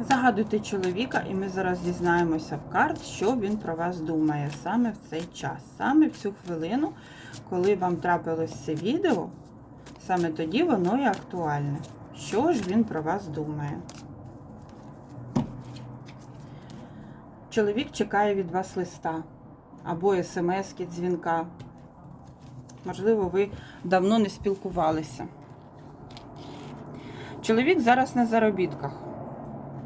Загадуйте чоловіка, і ми зараз дізнаємося в карт, що він про вас думає саме в цей час, саме в цю хвилину, коли вам трапилось це відео, саме тоді воно і актуальне. Що ж він про вас думає? Чоловік чекає від вас листа або смс-ки, дзвінка. Можливо, ви давно не спілкувалися. Чоловік зараз на заробітках.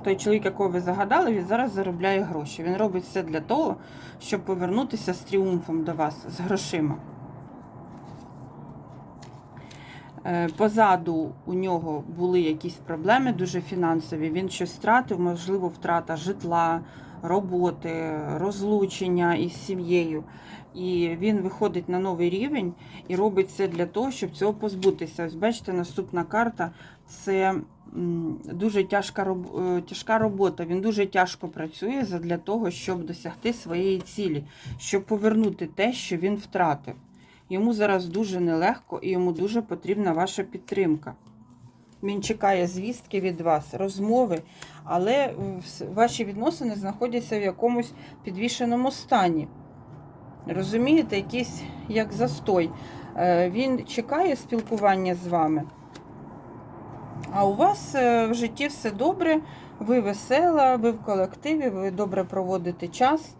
Той чоловік, якого ви загадали, він зараз заробляє гроші. Він робить все для того, щоб повернутися з тріумфом до вас, з грошима. Позаду у нього були якісь проблеми дуже фінансові. Він щось втратив, можливо, втрата житла, роботи, розлучення із сім'єю. І він виходить на новий рівень і робить це для того, щоб цього позбутися. Ось бачите, наступна карта це дуже тяжка, е, тяжка робота. Він дуже тяжко працює для того, щоб досягти своєї цілі, щоб повернути те, що він втратив. Йому зараз дуже нелегко і йому дуже потрібна ваша підтримка. Він чекає звістки від вас, розмови, але ваші відносини знаходяться в якомусь підвішеному стані. Розумієте, якийсь як застой. Е, Він чекає спілкування з вами. А у вас е, в житті все добре, ви весела, ви в колективі, ви добре проводите час.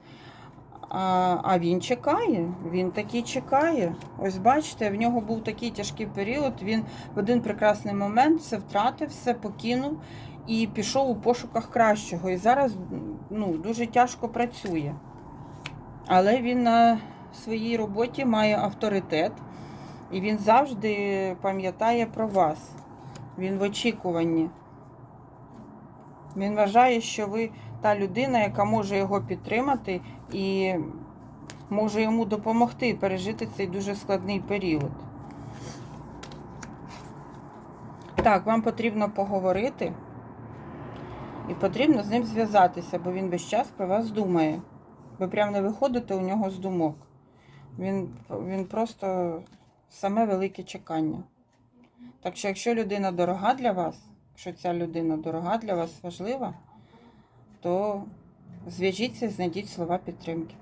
А, він чекає, він такий чекає. Ось бачите, в нього був такий тяжкий період. Він в один прекрасний момент все втратив, все покинув і пішов у пошуках кращого. І зараз ну, дуже тяжко працює. Але він на своїй роботі має авторитет, і він завжди пам'ятає про вас. Він в очікуванні. Він вважає, що ви та людина, яка може його підтримати і може йому допомогти пережити цей дуже складний період. Так, вам потрібно поговорити і потрібно з ним зв'язатися, бо він весь час про вас думає. Ви прямо не виходите у нього з думок. Він, він просто саме велике чекання. Так що, якщо людина дорога для вас, якщо ця людина дорога для вас важлива, то зв'яжіться, знайдіть слова підтримки.